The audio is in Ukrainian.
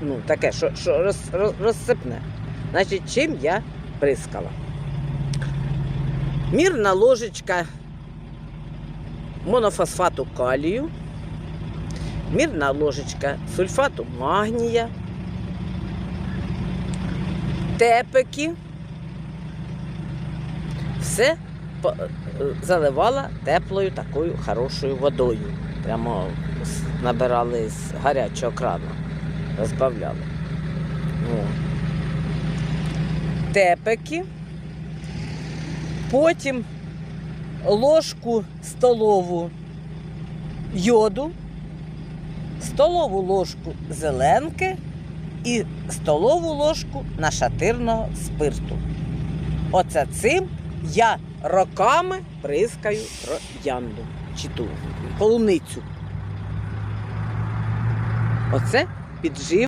ну, таке, що, що роз, роз, розсипне. Значить, чим я прискала? Мірна ложечка монофосфату калію, мірна ложечка сульфату магнія, тепики. Все е, заливала теплою такою хорошою водою. Прямо набирали з гарячого крану, розбавляли. О. Тепики. Потім ложку столову йоду, столову ложку зеленки і столову ложку нашатирного спирту. Оце цим я роками прискаю троянду чи ту полуницю. Оце pedir